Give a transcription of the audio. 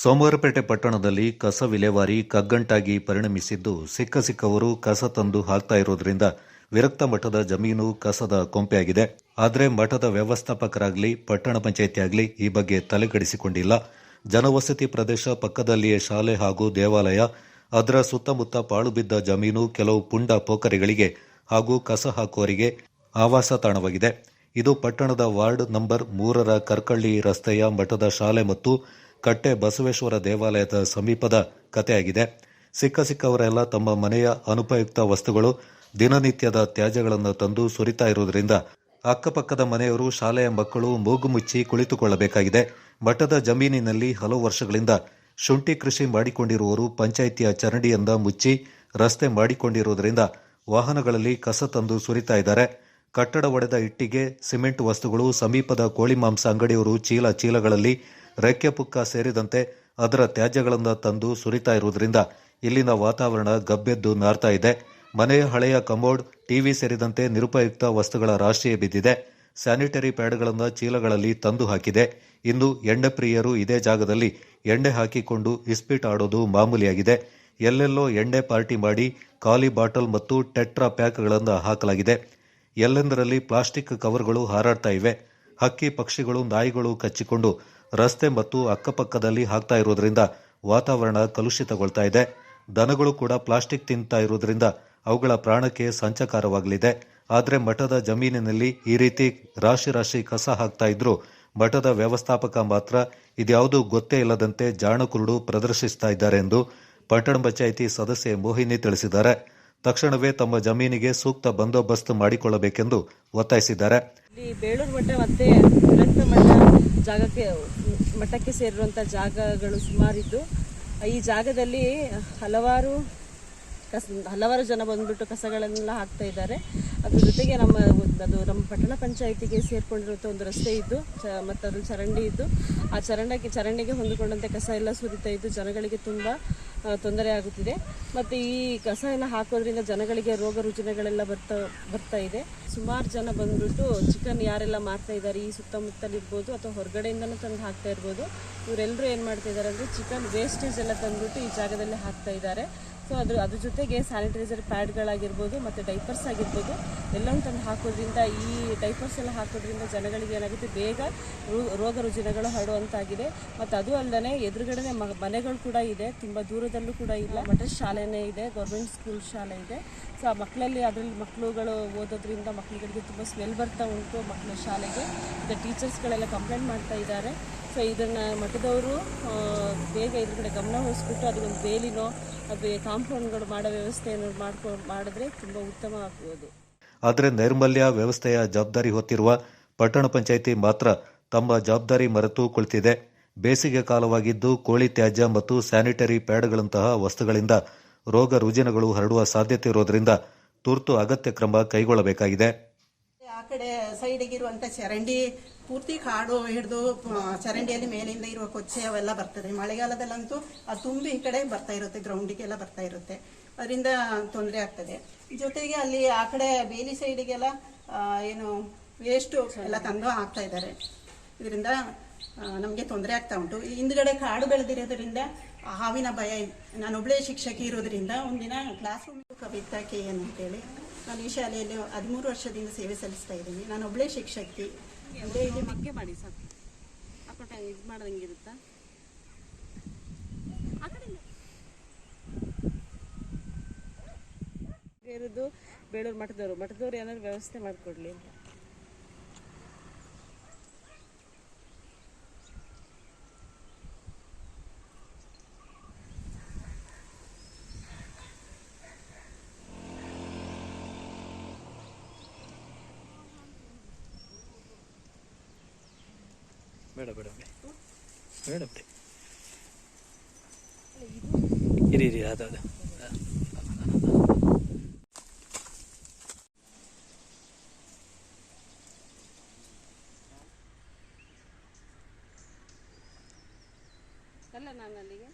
ಸೋಮವಾರಪೇಟೆ ಪಟ್ಟಣದಲ್ಲಿ ಕಸ ವಿಲೇವಾರಿ ಕಗ್ಗಂಟಾಗಿ ಪರಿಣಮಿಸಿದ್ದು ಸಿಕ್ಕ ಸಿಕ್ಕವರು ಕಸ ತಂದು ಹಾಕ್ತಾ ಇರೋದ್ರಿಂದ ವಿರಕ್ತ ಮಠದ ಜಮೀನು ಕಸದ ಕೊಂಪೆಯಾಗಿದೆ. ಆದರೆ ಮಠದ ವ್ಯವಸ್ಥಾಪಕರಾಗಲಿ, ಪಟ್ಟಣ ಪಂಚಾಯಿತಿ ಆಗಲಿ ಈ ಬಗ್ಗೆ ತಲೆಕೆಡಿಸಿಕೊಂಡಿಲ್ಲ. ಜನವಸತಿ ಪ್ರದೇಶ ಪಕ್ಕದಲ್ಲಿಯೇ ಶಾಲೆ ಹಾಗೂ ದೇವಾಲಯ. ಅದರ ಸುತ್ತಮುತ್ತ ಪಾಳು ಬಿದ್ದ ಜಮೀನು, ಕೆಲವು ಪುಂಡ ಪೋಖರಿಗಳಿಗೆ ಹಾಗೂ ಕಸ ಹಾಕುವವರಿಗೆ ಆವಾಸ ತಾಣವಾಗಿದೆ. ಇದು ಪಟ್ಟಣದ ವಾರ್ಡ್ ನಂಬರ್ ಮೂರರ ಕರ್ಕಳ್ಳಿ ರಸ್ತೆಯ ಮಠದ ಶಾಲೆ ಮತ್ತು ಕಟ್ಟೆ ಬಸವೇಶ್ವರ ದೇವಾಲಯದ ಸಮೀಪದ ಕಥೆಯಾಗಿದೆ. ಸಿಕ್ಕ ಸಿಕ್ಕವರೆಲ್ಲ ತಮ್ಮ ಮನೆಯ ಅನುಪಯುಕ್ತ ವಸ್ತುಗಳು ದಿನನಿತ್ಯದ ತ್ಯಾಜ್ಯಗಳನ್ನು ತಂದು ಸುರಿತಾ ಇರುವುದರಿಂದ ಅಕ್ಕಪಕ್ಕದ ಮನೆಯವರು ಶಾಲೆಯ ಮಕ್ಕಳು ಮೂಗು ಮುಚ್ಚಿ ಕುಳಿತುಕೊಳ್ಳಬೇಕಾಗಿದೆ. ಮಠದ ಜಮೀನಿನಲ್ಲಿ ಹಲವು ವರ್ಷಗಳಿಂದ ಶುಂಠಿ ಕೃಷಿ ಮಾಡಿಕೊಂಡಿರುವವರು ಪಂಚಾಯಿತಿಯ ಚರಂಡಿಯಿಂದ ಮುಚ್ಚಿ ರಸ್ತೆ ಮಾಡಿಕೊಂಡಿರುವುದರಿಂದ ವಾಹನಗಳಲ್ಲಿ ಕಸ ತಂದು ಸುರಿತಾ ಇದ್ದಾರೆ. ಕಟ್ಟಡ ಒಡೆದ ಇಟ್ಟಿಗೆ, ಸಿಮೆಂಟ್ ವಸ್ತುಗಳು, ಸಮೀಪದ ಕೋಳಿ ಮಾಂಸ ಅಂಗಡಿಯವರು ಚೀಲ ಚೀಲಗಳಲ್ಲಿ ರೆಕ್ಕೆ ಪುಕ್ಕ ಸೇರಿದಂತೆ ಅದರ ತ್ಯಾಜ್ಯಗಳನ್ನು ತಂದು ಸುರಿತಾ ಇರುವುದರಿಂದ ಇಲ್ಲಿನ ವಾತಾವರಣ ಗಬ್ಬೆದ್ದು ನಾರ್ತಾ ಇದೆ. ಮನೆಯ ಹಳೆಯ ಕಮೋಡ್, ಟಿವಿ ಸೇರಿದಂತೆ ನಿರುಪಯುಕ್ತ ವಸ್ತುಗಳ ರಾಶಿಯೇ ಬಿದ್ದಿದೆ. ಸ್ಯಾನಿಟರಿ ಪ್ಯಾಡ್ಗಳನ್ನು ಚೀಲಗಳಲ್ಲಿ ತಂದು ಹಾಕಿದೆ. ಇನ್ನು ಎಣ್ಣೆ ಪ್ರಿಯರು ಇದೇ ಜಾಗದಲ್ಲಿ ಎಣ್ಣೆ ಹಾಕಿಕೊಂಡು ಇಸ್ಪೀಟ್ ಆಡೋದು ಮಾಮೂಲಿಯಾಗಿದೆ. ಎಲ್ಲೆಲ್ಲೋ ಎಣ್ಣೆ ಪಾರ್ಟಿ ಮಾಡಿ ಖಾಲಿ ಬಾಟಲ್ ಮತ್ತು ಟೆಟ್ರಾ ಪ್ಯಾಕ್ಗಳನ್ನು ಹಾಕಲಾಗಿದೆ. ಎಲ್ಲೆಂದರಲ್ಲಿ ಪ್ಲಾಸ್ಟಿಕ್ ಕವರ್ಗಳು ಹಾರಾಡ್ತಾ ಇವೆ. ಹಕ್ಕಿ ಪಕ್ಷಿಗಳು, ನಾಯಿಗಳು ಕಚ್ಚಿಕೊಂಡು ರಸ್ತೆ ಮತ್ತು ಅಕ್ಕಪಕ್ಕದಲ್ಲಿ ಹಾಕ್ತಾ ಇರೋದ್ರಿಂದ ವಾತಾವರಣ ಕಲುಷಿತಗೊಳ್ತಾ ಇದೆ. ದನಗಳು ಕೂಡ ಪ್ಲಾಸ್ಟಿಕ್ ತಿಂತಾ ಇರೋದ್ರಿಂದ ಅವುಗಳ ಪ್ರಾಣಕ್ಕೆ ಸಂಚಕಾರವಾಗಲಿದೆ. ಆದರೆ ಮಠದ ಜಮೀನಿನಲ್ಲಿ ಈ ರೀತಿ ರಾಶಿ ರಾಶಿ ಕಸ ಹಾಕ್ತಾ ಇದ್ರು ಮಠದ ವ್ಯವಸ್ಥಾಪಕ ಮಾತ್ರ ಇದ್ಯಾವುದೂ ಗೊತ್ತೇ ಇಲ್ಲದಂತೆ ಜಾಣಕುರುಡು ಪ್ರದರ್ಶಿಸ್ತಾ ಇದ್ದಾರೆ ಎಂದು ಪಟ್ಟಣ ಪಂಚಾಯಿತಿ ಸದಸ್ಯೆ ಮೋಹಿನಿ ತಿಳಿಸಿದ್ದಾರೆ. ತಕ್ಷಣವೇ ತಮ್ಮ ಜಮೀನಿಗೆ ಸೂಕ್ತ ಬಂದೋಬಸ್ತ್ ಮಾಡಿಕೊಳ್ಳಬೇಕೆಂದು ಒತ್ತಾಯಿಸಿದ್ದಾರೆ. ಬೇಳೂರು ಮಠ ಮತ್ತೆ ವಿರಕ್ತ ಮಠ ಜಾಗಕ್ಕೆ, ಮಠಕ್ಕೆ ಸೇರಿರುವಂಥ ಜಾಗಗಳು ಸುಮಾರಿದ್ದು. ಈ ಜಾಗದಲ್ಲಿ ಹಲವಾರು ಕಸ, ಹಲವಾರು ಜನ ಬಂದ್ಬಿಟ್ಟು ಕಸಗಳನ್ನೆಲ್ಲ ಹಾಕ್ತಾ ಇದ್ದಾರೆ. ಅದ್ರ ಜೊತೆಗೆ ನಮ್ಮ ಅದು ನಮ್ಮ ಪಟ್ಟಣ ಪಂಚಾಯಿತಿಗೆ ಸೇರಿಕೊಂಡಿರುವಂಥ ಒಂದು ರಸ್ತೆ ಇದ್ದು, ಚ ಮತ್ತು ಅದ್ರ ಚರಂಡಿ ಇದ್ದು. ಆ ಚರಂಡಕ್ಕೆ, ಚರಂಡಿಗೆ ಹೊಂದಿಕೊಂಡಂತೆ ಕಸ ಎಲ್ಲ ಸುರಿತಾ ಇದ್ದು, ಜನಗಳಿಗೆ ತುಂಬ ತೊಂದರೆ ಆಗುತ್ತಿದೆ. ಮತ್ತು ಈ ಕಸ ಎಲ್ಲ ಹಾಕೋದ್ರಿಂದ ಜನಗಳಿಗೆ ರೋಗ ರುಜಿನಗಳೆಲ್ಲ ಬರ್ತಾ ಬರ್ತಾ ಇದೆ. ಸುಮಾರು ಜನ ಬಂದ್ಬಿಟ್ಟು ಚಿಕನ್ ಯಾರೆಲ್ಲ ಮಾರ್ತಾ ಇದ್ದಾರೆ ಈ ಸುತ್ತಮುತ್ತಲಿರ್ಬೋದು ಅಥವಾ ಹೊರಗಡೆಯಿಂದನೂ ತಂದು ಹಾಕ್ತಾ ಇರ್ಬೋದು. ಇವರೆಲ್ಲರೂ ಏನು ಮಾಡ್ತಾ ಇದ್ದಾರೆ ಅಂದರೆ ಚಿಕನ್ ವೇಸ್ಟೇಜ್ ಎಲ್ಲ ತಂದುಬಿಟ್ಟು ಈ ಜಾಗದಲ್ಲಿ ಹಾಕ್ತಾ ಇದ್ದಾರೆ. ಸೊ ಅದ್ರ ಅದ್ರ ಜೊತೆಗೆ ಸ್ಯಾನಿಟೈಸರ್ ಪ್ಯಾಡ್ಗಳಾಗಿರ್ಬೋದು ಮತ್ತು ಡೈಪರ್ಸ್ ಆಗಿರ್ಬೋದು, ಎಲ್ಲವೂ ತಂದು ಹಾಕೋದ್ರಿಂದ ಈ ಡೈಪರ್ಸ್ ಎಲ್ಲ ಹಾಕೋದ್ರಿಂದ ಜನಗಳಿಗೆ ಏನಾಗುತ್ತೆ, ಬೇಗ ರೋಗ ರುಜಿನಗಳು ಹರಡುವಂತಾಗಿದೆ. ಮತ್ತು ಅದು ಅಲ್ಲದೆ ಎದುರುಗಡೆ ಮನೆಗಳು ಕೂಡ ಇದೆ, ತುಂಬ ದೂರದಲ್ಲೂ ಕೂಡ ಇಲ್ಲ. ಮಠದ ಶಾಲೆನೇ ಇದೆ ಗೌರ್ಮೆಂಟ್ ಸ್ಕೂಲ್ ಶಾಲೆ ಇದೆ. ಸೊ ಆ ಮಕ್ಕಳಲ್ಲಿ ಅದರಲ್ಲಿ ಮಕ್ಕಳುಗಳು ಓದೋದ್ರಿಂದ ಮಕ್ಕಳುಗಳಿಗೆ ತುಂಬ ಸ್ಮೆಲ್ ಬರ್ತಾ ಉಂಟು ಮಕ್ಕಳ ಶಾಲೆಗೆ. ಟೀಚರ್ಸ್ಗಳೆಲ್ಲ ಕಂಪ್ಲೇಂಟ್ ಮಾಡ್ತಾ ಇದ್ದಾರೆ. ಸೊ ಇದನ್ನು ಮಠದವರು ಬೇಗ ಇದ್ರ ಕಡೆ ಗಮನ ಹರಿಸ್ಬಿಟ್ಟು ಅದಕ್ಕೊಂದು ಬೇಲಿನೋ ಅದು ಕಾಂಪೌಂಡ್ಗಳು ಮಾಡೋ ವ್ಯವಸ್ಥೆಯನ್ನು ಮಾಡ್ಕೊ ಮಾಡಿದ್ರೆ ತುಂಬ ಉತ್ತಮ ಆಗ್ಬೋದು. ಆದರೆ ನೈರ್ಮಲ್ಯ ವ್ಯವಸ್ಥೆಯ ಜವಾಬ್ದಾರಿ ಹೊತ್ತಿರುವ ಪಟ್ಟಣ ಪಂಚಾಯಿತಿ ಮಾತ್ರ ತಮ್ಮ ಜವಾಬ್ದಾರಿ ಮರೆತು ಕುಳಿತಿದೆ. ಬೇಸಿಗೆ ಕಾಲವಾಗಿದ್ದು ಕೋಳಿ ತ್ಯಾಜ್ಯ ಮತ್ತು ಸ್ಯಾನಿಟರಿ ಪ್ಯಾಡ್ಗಳಂತಹ ವಸ್ತುಗಳಿಂದ ರೋಗ ರುಜಿನಗಳು ಹರಡುವ ಸಾಧ್ಯತೆ ಇರೋದ್ರಿಂದ ತುರ್ತು ಅಗತ್ಯ ಕ್ರಮ ಕೈಗೊಳ್ಳಬೇಕಾಗಿದೆ. ಆ ಕಡೆ ಸೈಡಿಗೆ ಇರುವಂತ ಚರಂಡಿ ಪೂರ್ತಿ ಕಾಡು ಹಿಡಿದು ಚರಂಡಿಯಲ್ಲಿ ಮೇಲಿಂದ ಇರುವ ಕೊಚ್ಚೆ ಅವೆಲ್ಲ ಬರ್ತದೆ. ಮಳೆಗಾಲದಲ್ಲಂತೂ ಅದು ತುಂಬಿ ಈ ಕಡೆ ಬರ್ತಾ ಇರುತ್ತೆ ಗ್ರೌಂಡಿಗೆಲ್ಲ ಬರ್ತಾ ಇರುತ್ತೆ. ಅದರಿಂದ ತೊಂದರೆ ಆಗ್ತದೆ. ಜೊತೆಗೆ ಅಲ್ಲಿ ಆ ಕಡೆ ಬೇಲಿ ಸೈಡಿಗೆಲ್ಲ ಏನು ವೇಸ್ಟು ಎಲ್ಲ ತಂದು ಹಾಕ್ತಾ ಇದ್ದಾರೆ. ಇದರಿಂದ ನಮಗೆ ತೊಂದರೆ ಆಗ್ತಾ ಉಂಟು. ಹಿಂದ್ಗಡೆ ಕಾಡು ಬೆಳೆದಿರೋದ್ರಿಂದ ಹಾವಿನ ಭಯ ನಾನು ಒಬ್ಬಳೇ ಶಿಕ್ಷಕಿ ಇರೋದ್ರಿಂದ ಒಂದಿನ ಕ್ಲಾಸ್ ರೂಮ್ ಕವಿತಾ ಕೆ ಅಂತೇಳಿ ನಾನು ಈ ಶಾಲೆಯಲ್ಲಿ ಹದಿಮೂರು ವರ್ಷದಿಂದ ಸೇವೆ ಸಲ್ಲಿಸ್ತಾ ಇದ್ದೀನಿ. ನಾನು ಒಬ್ಬಳೇ ಶಿಕ್ಷಕಿ. ಅಂದ್ರೆ ಇಲ್ಲಿ ಬಗ್ಗೆ ಮಾಡಿ ಸಾಕು. ಅಪ್ಪಟ ಇದು ಮಾಡ್ದಂಗಿರುತ್ತಾ ಇರೋದು ಬೇಳೂರು ಮಠದವರು. ಮಠದವ್ರು ಏನಾದ್ರು ವ್ಯವಸ್ಥೆ ಮಾಡಿಕೊಡ್ಲಿ ಅಂತ. ಬೇಡ ಬೇಡ ಬಿಡಿ. ಬೇಡ ಇರಿ ಇರಿ ಅದು ಅದು. ಅಲ್ಲ ನಾನು ಅಲ್ಲಿಗೆ.